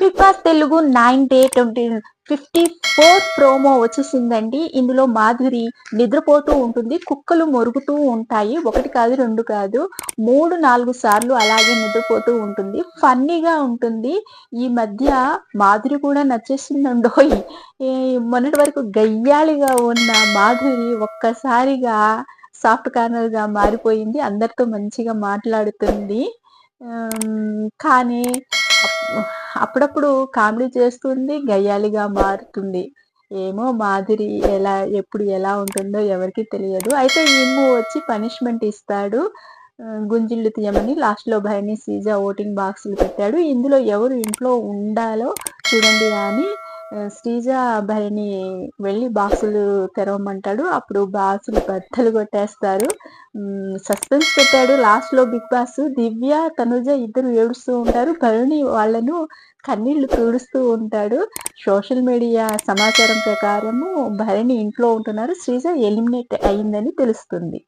Bigg Boss Telugu nine day twenty fifty four promo వచ్చేసిందండి. ఇందులో మాధురి నిద్రపోతూ ఉంటుంది కుక్కలు మొరుగుతూ ఉంటాయి. ఒకటి కాదు రెండు కాదు మూడు నాలుగు సార్లు అలాగే నిద్రపోతూ ఉంటుంది. ఫన్నీగా ఉంటుంది. ఈ మధ్య మాధురి కూడా నచ్చేసిందండోయ్ మొన్నటి వరకు గయ్యాళిగా ఉన్న మాధురి ఒక్కసారిగా సాఫ్ట్ కార్నర్గా మారిపోయింది. అందరితో మంచిగా మాట్లాడుతుంది. కానీ అప్పుడప్పుడు కామెడీ చేస్తుంది గయ్యాలిగా మారుతుంది. ఏమో మాదిరి ఎలా ఎప్పుడు ఎలా ఉంటుందో ఎవరికి తెలియదు. అయితే ఇమ్ము వచ్చి పనిష్మెంట్ ఇస్తాడు. గుంజిళ్ళు తీయమని లాస్ట్లో భయని సీజా ఓటింగ్ బాక్సులు పెట్టాడు. ఇందులో ఎవరు ఇంట్లో ఉండాలో చూడండి అని శ్రీజ భరిణి వెళ్ళి బాక్సులు తెరవమంటాడు. అప్పుడు బాక్సులు బద్దలు కొట్టేస్తారు. సస్పెన్స్ పెట్టాడు. లాస్ట్లో బిగ్ బాస్ దివ్య తనుజ ఇద్దరు ఏడుస్తూ ఉంటారు. కరుణి వాళ్ళను కన్నీళ్ళు తుడుస్తూ ఉంటాడు. సోషల్ మీడియా సమాచారం ప్రకారము భరణి ఇంట్లో ఉంటున్నారు. శ్రీజ ఎలిమినేట్ అయిందని తెలుస్తుంది.